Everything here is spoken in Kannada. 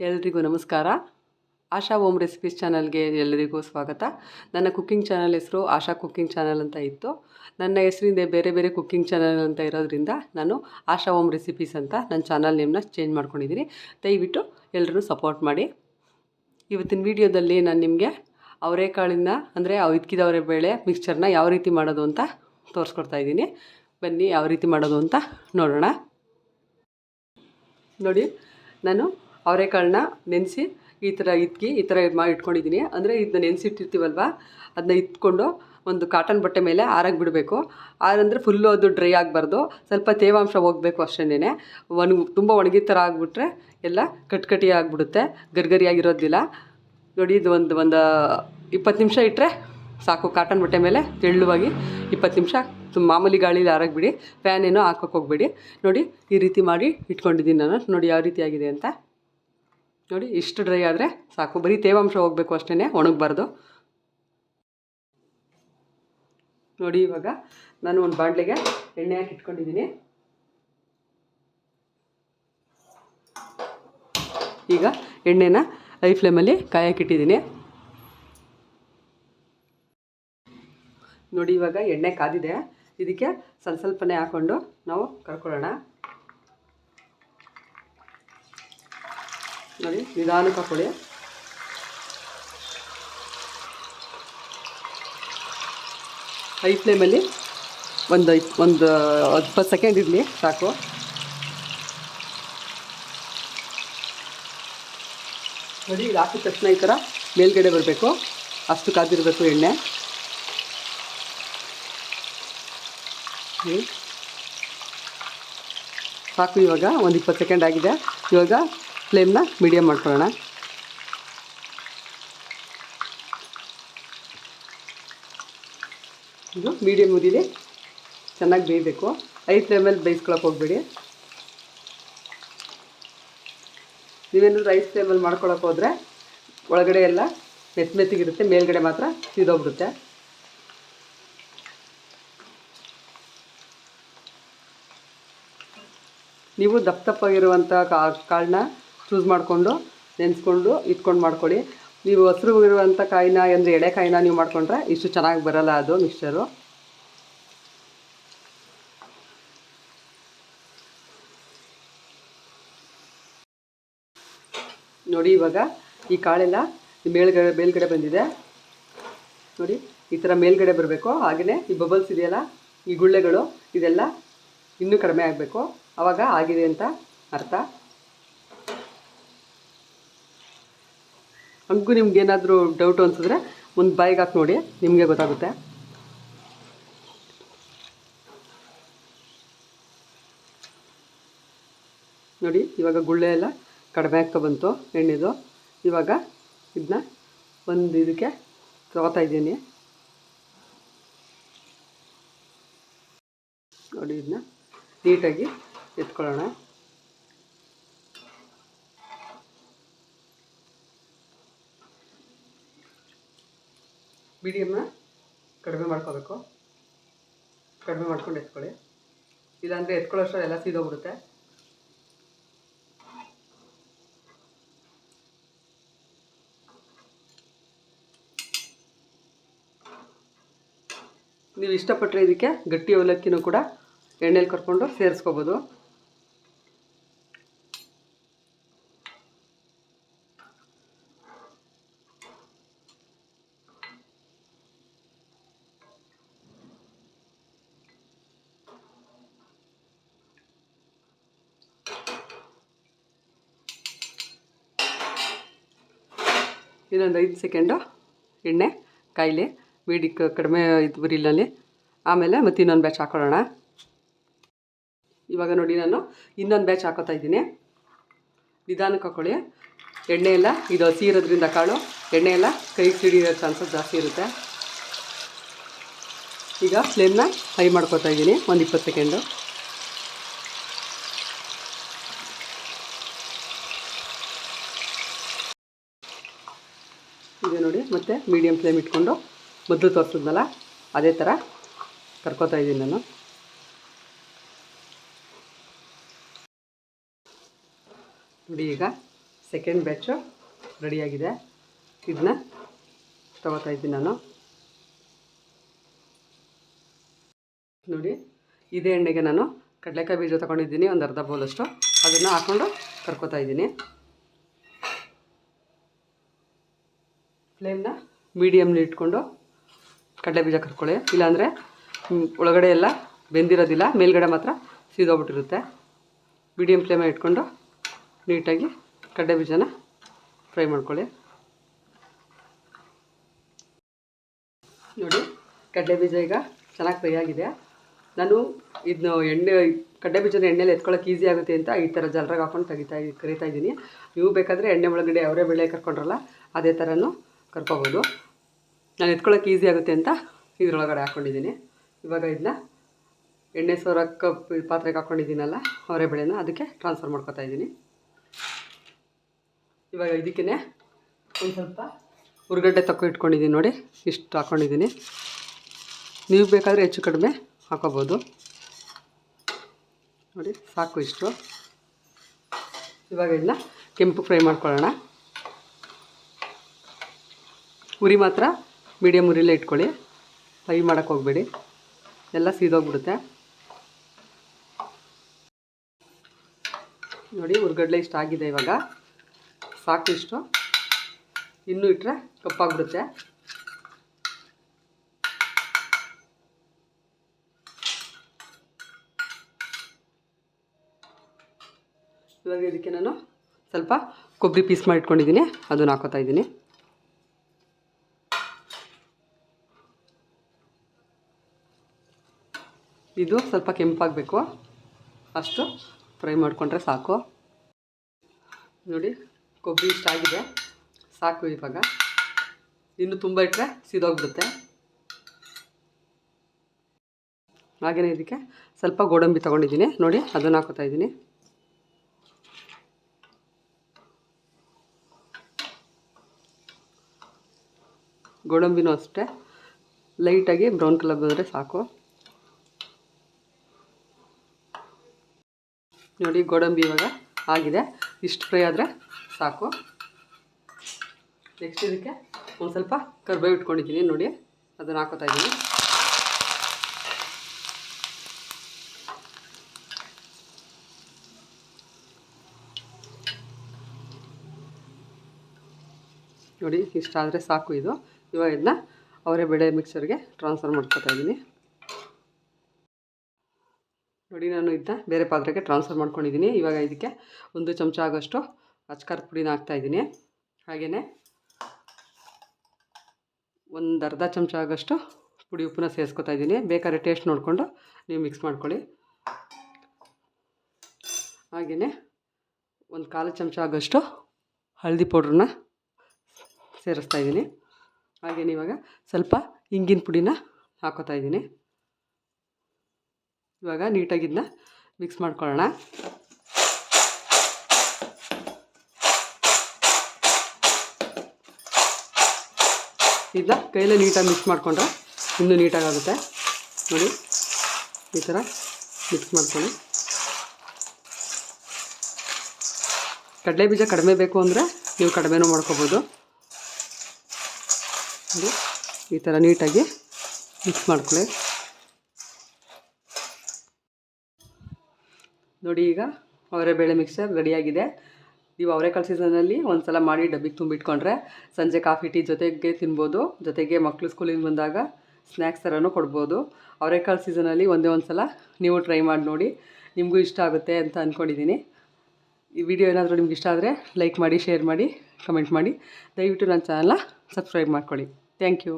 ಎಲ್ರಿಗೂ ನಮಸ್ಕಾರ. ಆಶಾ ಓಮ್ ರೆಸಿಪೀಸ್ ಚಾನಲ್ಗೆ ಎಲ್ಲರಿಗೂ ಸ್ವಾಗತ. ನನ್ನ ಕುಕ್ಕಿಂಗ್ ಚಾನಲ್ ಹೆಸರು ಆಶಾ ಕುಕ್ಕಿಂಗ್ ಚಾನಲ್ ಅಂತ ಇತ್ತು. ನನ್ನ ಹೆಸರಿಂದ ಬೇರೆ ಬೇರೆ ಕುಕ್ಕಿಂಗ್ ಚಾನಲ್ ಅಂತ ಇರೋದ್ರಿಂದ ನಾನು ಆಶಾ ಓಮ್ ರೆಸಿಪೀಸ್ ಅಂತ ನನ್ನ ಚಾನಲ್ ನೇಮ್ನ ಚೇಂಜ್ ಮಾಡ್ಕೊಂಡಿದ್ದೀನಿ. ದಯವಿಟ್ಟು ಎಲ್ಲರೂ ಸಪೋರ್ಟ್ ಮಾಡಿ. ಇವತ್ತಿನ ವಿಡಿಯೋದಲ್ಲಿ ನಾನು ನಿಮಗೆ ಅವರೆಕಾಳಿನ ಅಂದರೆ ಇದ್ಕಿದವರೆ ಬೇಳೆ ಮಿಕ್ಸ್ಚರ್ನ ಯಾವ ರೀತಿ ಮಾಡೋದು ಅಂತ ತೋರಿಸ್ಕೊಡ್ತಾ ಇದ್ದೀನಿ. ಬನ್ನಿ ಯಾವ ರೀತಿ ಮಾಡೋದು ಅಂತ ನೋಡೋಣ. ನೋಡಿ, ನಾನು ಅವರೆಕಾಳನ್ನ ನೆನೆಸಿ ಈ ಥರ ಇದ್ಕಿ, ಈ ಥರ ಮಾಡಿ ಇಟ್ಕೊಂಡಿದ್ದೀನಿ ಅಂದರೆ ಇದನ್ನ ನೆನೆಸಿಟ್ಟಿರ್ತೀವಲ್ವ? ಅದನ್ನ ಇಟ್ಕೊಂಡು ಒಂದು ಕಾಟನ್ ಬಟ್ಟೆ ಮೇಲೆ ಆರಾಗಿ ಬಿಡಬೇಕು. ಆರಂದರೆ ಫುಲ್ಲು ಅದು ಡ್ರೈ ಆಗಬಾರ್ದು. ಸ್ವಲ್ಪ ತೇವಾಂಶ ಹೋಗಬೇಕು ಅಷ್ಟೇನೆ ಒಣಗಿ ತುಂಬ ಒಣಗಿದ ಥರ ಆಗಿಬಿಟ್ರೆ ಎಲ್ಲ ಕಟ್ಕಟಿ ಆಗಿಬಿಡುತ್ತೆ. ಗರ್ಗರಿಯಾಗಿರೋದಿಲ್ಲ. ನೋಡಿ ಇದು ಒಂದು ಒಂದು ಇಪ್ಪತ್ತು ನಿಮಿಷ ಇಟ್ಟರೆ ಸಾಕು. ಕಾಟನ್ ಬಟ್ಟೆ ಮೇಲೆ ತೆಳ್ಳುವಾಗಿ ಇಪ್ಪತ್ತು ನಿಮಿಷ. ಮಾಮೂಲಿ ಗಾಳೀಲಿ ಆರಾಗ್ಬಿಡಿ ಫ್ಯಾನ್ ಏನೋ ಹಾಕೋಕೆ ಹೋಗ್ಬೇಡಿ. ನೋಡಿ ಈ ರೀತಿ ಮಾಡಿ ಇಟ್ಕೊಂಡಿದ್ದೀನಿ ನಾನು. ನೋಡಿ ಯಾವ ರೀತಿ ಆಗಿದೆ ಅಂತ. ನೋಡಿ, ಇಷ್ಟು ಡ್ರೈ ಆದರೆ ಸಾಕು. ಬರೀ ತೇವಾಂಶ ಹೋಗಬೇಕು ಅಷ್ಟೇ ಒಣಗಬಾರ್ದು. ನೋಡಿ, ಇವಾಗ ನಾನು ಒಂದು ಬಾಂಡ್ಲಿಗೆ ಎಣ್ಣೆ ಹಾಕಿ ಇಟ್ಕೊಂಡಿದ್ದೀನಿ. ಈಗ ಎಣ್ಣೆನ ಐ ಫ್ಲೇಮಲ್ಲಿ ಕಾಯಕ್ಕಿಟ್ಟಿದ್ದೀನಿ ನೋಡಿ, ಇವಾಗ ಎಣ್ಣೆ ಕಾದಿದೆ. ಇದಕ್ಕೆ ಸ್ವಲ್ಪ ಸ್ವಲ್ಪನೇ ಹಾಕ್ಕೊಂಡು ನಾವು ಕರ್ಕೊಳ್ಳೋಣ. ನೋಡಿ, ನಿಧಾನಕ್ಕೆ ಹಾಕೊಳ್ಳಿ. ಹೈ ಫ್ಲೇಮಲ್ಲಿ ಒಂದು ಒಂದು ಇಪ್ಪತ್ತು ಸೆಕೆಂಡ್ ಇರಲಿ, ಸಾಕು. ನೋಡಿ, ಇದು ಹಾಕಿದ ತಕ್ಷಣ ಈ ಥರ ಮೇಲ್ಗಡೆ ಬರಬೇಕು. ಅಷ್ಟು ಕಾದಿರಬೇಕು ಎಣ್ಣೆ. ಸಾಕು ಇವಾಗ, ಒಂದು ಇಪ್ಪತ್ತು ಸೆಕೆಂಡ್ ಆಗಿದೆ. ಇವಾಗ ಫ್ಲೇಮ್ನ ಮೀಡಿಯಮ್ ಮಾಡ್ಕೊಳ್ಳೋಣ. ಇದು ಮೀಡಿಯಮ್ ಉರಿಲಿ ಚೆನ್ನಾಗಿ ಬೇಯಬೇಕು. ಐ ಫ್ಲೇಮಲ್ಲಿ ಬೇಯಿಸ್ಕೊಳಕ್ಕೆ ಹೋಗ್ಬೇಡಿ. ನೀವೇನಾದ್ರು ರೈಸ್ ಫ್ಲೇಮಲ್ಲಿ ಮಾಡ್ಕೊಳಕ್ಕೆ ಹೋದರೆ ಒಳಗಡೆ ಎಲ್ಲ ಮೆತ್ತ ಮೆತ್ತಗಿರುತ್ತೆ, ಮೇಲ್ಗಡೆ ಮಾತ್ರ ಸೀದೋಗ್ಬಿಡುತ್ತೆ. ನೀವು ದಪ್ಪ ದಪ್ಪಾಗಿರುವಂಥ ಕಾಳನ್ನ ಚೂಸ್ ಮಾಡಿಕೊಂಡು, ನೆನೆಸ್ಕೊಂಡು, ಇಟ್ಕೊಂಡು ಮಾಡ್ಕೊಳ್ಳಿ. ನೀವು ಹಸಿರು ಇರುವಂಥ ಕಾಯಿನ ಅಂದರೆ ಎಳೆಕಾಯಿನ ನೀವು ಮಾಡಿಕೊಂಡ್ರೆ ಇಷ್ಟು ಚೆನ್ನಾಗಿ ಬರಲ್ಲ ಅದು ಮಿಕ್ಸ್ಚರು ನೋಡಿ ಇವಾಗ ಈ ಕಾಳೆಲ್ಲ ಮೇಲ್ಗಡೆ ಮೇಲ್ಗಡೆ ಬಂದಿದೆ. ನೋಡಿ, ಈ ಥರ ಮೇಲ್ಗಡೆ ಬರಬೇಕು. ಹಾಗೆಯೇ ಈ ಬಬಲ್ಸ್ ಇದೆಯಲ್ಲ, ಈ ಗುಳ್ಳೆಗಳು, ಇದೆಲ್ಲ ಇನ್ನೂ ಕಡಿಮೆ ಆಗಬೇಕು. ಆವಾಗ ಆಗಿದೆ ಅಂತ ಅರ್ಥ. ಹಂಗೂ ನಿಮ್ಗೆ ಏನಾದರೂ ಡೌಟ್ ಅನ್ಸಿದ್ರೆ ಒಂದು ಬಾಯಿಗೆ ಹಾಕಿ ನೋಡಿ, ನಿಮಗೆ ಗೊತ್ತಾಗುತ್ತೆ. ನೋಡಿ, ಇವಾಗ ಗುಳ್ಳೆ ಎಲ್ಲ ಕಡಿಮೆ ಆಗ್ತಾ ಬಂತು, ಎಣ್ಣೆದು. ಇವಾಗ ಇದನ್ನ ಒಂದು ಇದಕ್ಕೆ ತಗೋತಾ ಇದ್ದೀನಿ. ನೋಡಿ ಇದನ್ನ ನೀಟಾಗಿ ಎತ್ಕೊಳ್ಳೋಣ. ಮೀಡಿಯಮ್ನ ಕಡಿಮೆ ಮಾಡ್ಕೋಬೇಕು. ಕಡಿಮೆ ಮಾಡ್ಕೊಂಡು ಎತ್ಕೊಳ್ಳಿ. ಇಲ್ಲಾಂದರೆ ಎತ್ಕೊಳ್ಳೋಷ್ಟು ಎಲ್ಲ ಸೀದೋಗ್ಬಿಡುತ್ತೆ. ನೀವು ಇಷ್ಟಪಟ್ಟರೆ ಇದಕ್ಕೆ ಗಟ್ಟಿ ಅವಲಕ್ಕಿನೂ ಕೂಡ ಎಣ್ಣೆಲಿ ಕರ್ಕೊಂಡು ಸೇರಿಸ್ಕೋಬೋದು. ಇನ್ನೊಂದು ಐದು ಸೆಕೆಂಡು. ಎಣ್ಣೆ ಕಾಯಿಲೆ ಮೀಡಿ ಕಡಿಮೆ ಇದು ಉರಿಲಲ್ಲಿ ಆಮೇಲೆ ಮತ್ತೆ ಇನ್ನೊಂದು ಬ್ಯಾಚ್ ಹಾಕೊಳ್ಳೋಣ. ಇವಾಗ ನೋಡಿ ನಾನು ಇನ್ನೊಂದು ಬ್ಯಾಚ್ ಹಾಕೋತಾ ಇದ್ದೀನಿ. ನಿಧಾನಕ್ಕೆ ಹಾಕೊಳ್ಳಿ. ಎಣ್ಣೆ ಎಲ್ಲ, ಇದು ಹಸಿ ಇರೋದ್ರಿಂದ ಕಾಳು, ಎಣ್ಣೆ ಎಲ್ಲ ಕೈಗೆ ಸಿಡಿಯೋ ಚಾನ್ಸಸ್ ಜಾಸ್ತಿ ಇರುತ್ತೆ. ಈಗ ಫ್ಲೇಮ್ನ ಹೈ ಮಾಡ್ಕೋತಾ ಇದ್ದೀನಿ. ಒಂದು ಇಪ್ಪತ್ತು ಸೆಕೆಂಡು ಇದೆ ನೋಡಿ ಮತ್ತೆ ಮೀಡಿಯಮ್ ಫ್ಲೇಮ್ ಇಟ್ಕೊಂಡು ಮೊದಲು ತೋರಿಸಿದ್ನಲ್ಲ, ಅದೇ ಥರ ಕರ್ಕೋತಾ ಇದ್ದೀನಿ ನಾನು. ನೋಡಿ ಈಗ ಸೆಕೆಂಡ್ ಬ್ಯಾಚು ರೆಡಿಯಾಗಿದೆ ಇದನ್ನ ತಗೋತಾ ಇದ್ದೀನಿ ನಾನು. ನೋಡಿ, ಇದೇ ಎಣ್ಣೆಗೆ ನಾನು ಕಡಲೆಕಾಯಿ ಬೀಜ ತೊಗೊಂಡಿದ್ದೀನಿ, ಒಂದು ಅರ್ಧ ಬೌಲಷ್ಟು. ಅದನ್ನು ಹಾಕ್ಕೊಂಡು ಕರ್ಕೋತಾ ಇದ್ದೀನಿ. ಫ್ಲೇಮ್ನ ಮೀಡಿಯಮ್ಲಿ ಇಟ್ಕೊಂಡು ಕಡಲೆ ಬೀಜ ಕರ್ಕೊಳ್ಳಿ. ಇಲ್ಲಾಂದರೆ ಒಳಗಡೆ ಎಲ್ಲ ಬೆಂದಿರೋದಿಲ್ಲ, ಮೇಲ್ಗಡೆ ಮಾತ್ರ ಸೀದೋಗ್ಬಿಟ್ಟಿರುತ್ತೆ. ಮೀಡಿಯಮ್ ಫ್ಲೇಮ ಇಟ್ಕೊಂಡು ನೀಟಾಗಿ ಕಡಲೆ ಬೀಜನ ಫ್ರೈ ಮಾಡ್ಕೊಳ್ಳಿ. ನೋಡಿ, ಕಡಲೆ ಬೀಜ ಈಗ ಚೆನ್ನಾಗಿ ಫ್ರೈ ಆಗಿದೆ. ನಾನು ಇದನ್ನ ಎಣ್ಣೆ, ಕಡಲೆ ಬೀಜನ ಎಣ್ಣೆಲಿ ಎತ್ಕೊಳ್ಳೋಕೆ ಈಸಿ ಆಗುತ್ತೆ ಅಂತ ಈ ಥರ ಜಲ್ರಾಗ ಹಾಕೊಂಡು ತೆಗಿತಾ, ಕರಿತಾ ಇದ್ದೀನಿ. ನೀವು ಬೇಕಾದರೆ ಎಣ್ಣೆ ಒಳಗಡೆ ಅವರೇ ಬೆಳೆ ಕರ್ಕೊಂಡ್ರಲ್ಲ, ಅದೇ ಥರನೂ ಕರ್ಕೋಬೋದು. ನಾನು ಎತ್ಕೊಳ್ಳೋಕೆ ಈಸಿ ಆಗುತ್ತೆ ಅಂತ ಇದರೊಳಗಡೆ ಹಾಕ್ಕೊಂಡಿದ್ದೀನಿ ಇವಾಗ ಇದನ್ನ ಎಣ್ಣೆ ಸೋರಕ್ಕೆ ಪಾತ್ರೆಗೆ ಹಾಕ್ಕೊಂಡಿದ್ದೀನಲ್ಲ ಅವರೇ ಬೆಳೆನ ಅದಕ್ಕೆ ಟ್ರಾನ್ಸ್ಫರ್ ಮಾಡ್ಕೊತಾ ಇದ್ದೀನಿ. ಇವಾಗ ಇದಕ್ಕೇ ಒಂದು ಸ್ವಲ್ಪ ಹುರ್ಗಡ್ಡೆ ತಕ್ಕೊ ಇಟ್ಕೊಂಡಿದ್ದೀನಿ ನೋಡಿ, ಇಷ್ಟು ಹಾಕ್ಕೊಂಡಿದ್ದೀನಿ ನೀವು ಬೇಕಾದರೆ ಹೆಚ್ಚು ಕಡಿಮೆ ಹಾಕೋಬೋದು. ನೋಡಿ, ಸಾಕು ಇಷ್ಟು. ಇವಾಗ ಇದನ್ನ ಕೆಂಪು ಫ್ರೈ ಮಾಡ್ಕೊಳ್ಳೋಣ. ಉರಿ ಮಾತ್ರ ಮೀಡಿಯಮ್ ಉರಿಲೇ ಇಟ್ಕೊಳ್ಳಿ. ಫ್ರೈ ಮಾಡೋಕ್ಕೆ ಹೋಗಬೇಡಿ. ಎಲ್ಲ ಸೀದೋಗ್ಬಿಡುತ್ತೆ. ನೋಡಿ, ಉರ್ಗಡ್ಲೆ ಇಷ್ಟ ಆಗಿದೆ ಇವಾಗ. ಸಾಕು ಇಷ್ಟು ಇನ್ನೂ ಇಟ್ಟರೆ ಕಪ್ಪಾಗ್ಬಿಡುತ್ತೆ. ಇವಾಗ ಇದಕ್ಕೆ ನಾನು ಸ್ವಲ್ಪ ಕೊಬ್ಬರಿ ಪೀಸ್ ಮಾಡಿಟ್ಕೊಂಡಿದ್ದೀನಿ. ಅದನ್ನು ಹಾಕೋತಾ ಇದ್ದೀನಿ. ಇದು ಸ್ವಲ್ಪ ಕೆಂಪಾಗಬೇಕು. ಅಷ್ಟು ಫ್ರೈ ಮಾಡಿಕೊಂಡ್ರೆ ಸಾಕು. ನೋಡಿ, ಕೊಬ್ಬರಿ ಇಷ್ಟ ಆಗಿದೆ. ಸಾಕು ಇವಾಗ. ಇನ್ನು ತುಂಬ ಇಟ್ಟರೆ ಸಿದೋಗ್ಬಿಡುತ್ತೆ. ಹಾಗೆಯೇ ಇದಕ್ಕೆ ಸ್ವಲ್ಪ ಗೋಡಂಬಿ ತೊಗೊಂಡಿದ್ದೀನಿ. ನೋಡಿ, ಅದನ್ನು ಹಾಕೋತಾ ಇದ್ದೀನಿ. ಗೋಡಂಬಿನೂ ಅಷ್ಟೇ. ಲೈಟಾಗಿ ಬ್ರೌನ್ ಕಲರ್ ಬಂದರೆ ಸಾಕು. ನೋಡಿ ಗೋಡಂಬಿ ಇವಾಗ ಆಗಿದೆ. ಇಷ್ಟು ಫ್ರೈ ಆದರೆ ಸಾಕು. ನೆಕ್ಸ್ಟ್ ಇದಕ್ಕೆ ಒಂದು ಸ್ವಲ್ಪ ಕರ್ಬೇವು ಇಟ್ಕೊಂಡಿದ್ದೀನಿ. ನೋಡಿ, ಅದನ್ನು ಹಾಕೋತಾ ಇದ್ದೀನಿ. ನೋಡಿ ಇಷ್ಟ ಆದರೆ ಸಾಕು ಇದು. ಇವಾಗ ಇದನ್ನ ಅವರೇ ಬೆಳೆ ಮಿಕ್ಸರ್ಗೆ ಟ್ರಾನ್ಸ್ಫರ್ ಮಾಡ್ಕೊತಾ ಇದ್ದೀನಿ. ನೋಡಿ, ನಾನು ಇದನ್ನ ಬೇರೆ ಪಾತ್ರೆಗೆ ಟ್ರಾನ್ಸ್ಫರ್ ಮಾಡ್ಕೊಂಡಿದ್ದೀನಿ. ಇವಾಗ ಇದಕ್ಕೆ ಒಂದು ಚಮಚ ಆಗೋಷ್ಟು ಅಚ್ಕಾರದ ಪುಡಿನ ಹಾಕ್ತಾಯಿದ್ದೀನಿ ಹಾಗೆಯೇ ಒಂದು ಅರ್ಧ ಚಮಚ ಆಗೋಷ್ಟು ಪುಡಿ ಉಪ್ಪನ್ನ ಸೇರಿಸ್ಕೊತಾ ಇದ್ದೀನಿ. ಬೇಕಾದ್ರೆ ಟೇಸ್ಟ್ ನೋಡಿಕೊಂಡು ನೀವು ಮಿಕ್ಸ್ ಮಾಡ್ಕೊಳ್ಳಿ. ಹಾಗೆಯೇ ಒಂದು ಕಾಲು ಚಮಚ ಆಗೋಷ್ಟು ಹಳದಿ ಪೌಡ್ರನ್ನ ಸೇರಿಸ್ತಾ ಇದ್ದೀನಿ. ಹಾಗೆಯೇ ಇವಾಗ ಸ್ವಲ್ಪ ಇಂಗಿನ ಪುಡಿನ ಹಾಕೋತಾ ಇದ್ದೀನಿ. ಇವಾಗ ನೀಟಾಗಿ ಇದನ್ನ ಮಿಕ್ಸ್ ಮಾಡ್ಕೊಳ್ಳೋಣ. ಇದನ್ನ ಕೈಲೇ ನೀಟಾಗಿ ಮಿಕ್ಸ್ ಮಾಡಿಕೊಂಡ್ರೆ ಇನ್ನೂ ನೀಟಾಗುತ್ತೆ ನೋಡಿ, ಈ ಥರ ಮಿಕ್ಸ್ ಮಾಡ್ಕೊಳ್ಳಿ. ಕಡಲೆ ಬೀಜ ಕಡಿಮೆ ಬೇಕು ಅಂದರೆ ನೀವು ಕಡಿಮೆನೂ ಮಾಡ್ಕೋಬೋದು. ನೋಡಿ, ಈ ಥರ ನೀಟಾಗಿ ಮಿಕ್ಸ್ ಮಾಡ್ಕೊಳ್ಳಿ. ನೋಡಿ ಈಗ ಅವರೆಬೇಳೆ ಮಿಕ್ಸರ್ ರೆಡಿಯಾಗಿದೆ. ನೀವು ಅವರೆಕಾಳು ಸೀಸನಲ್ಲಿ ಒಂದು ಸಲ ಮಾಡಿ ಡಬ್ಬಿಗೆ ತುಂಬಿಟ್ಕೊಂಡ್ರೆ ಸಂಜೆ ಕಾಫಿ, ಟೀ ಜೊತೆಗೆ ತಿನ್ಬೋದು. ಜೊತೆಗೆ ಮಕ್ಕಳು ಸ್ಕೂಲಿಂದ ಬಂದಾಗ ಸ್ನ್ಯಾಕ್ಸ್ ಥರನೂ ಕೊಡ್ಬೋದು. ಅವರೆಕಾಳು ಸೀಸನಲ್ಲಿ ಒಂದೇ ಒಂದು ಸಲ ನೀವು ಟ್ರೈ ಮಾಡಿ ನೋಡಿ ನಿಮಗೂ ಇಷ್ಟ ಆಗುತ್ತೆ ಅಂತ ಅಂದ್ಕೊಂಡಿದ್ದೀನಿ ಈ ವಿಡಿಯೋ ಏನಾದರೂ ನಿಮ್ಗೆ ಇಷ್ಟ ಆದರೆ ಲೈಕ್ ಮಾಡಿ ಶೇರ್ ಮಾಡಿ ಕಮೆಂಟ್ ಮಾಡಿ. ದಯವಿಟ್ಟು ನನ್ನ ಚಾನಲ್ನ ಸಬ್ಸ್ಕ್ರೈಬ್ ಮಾಡ್ಕೊಳ್ಳಿ. Thank you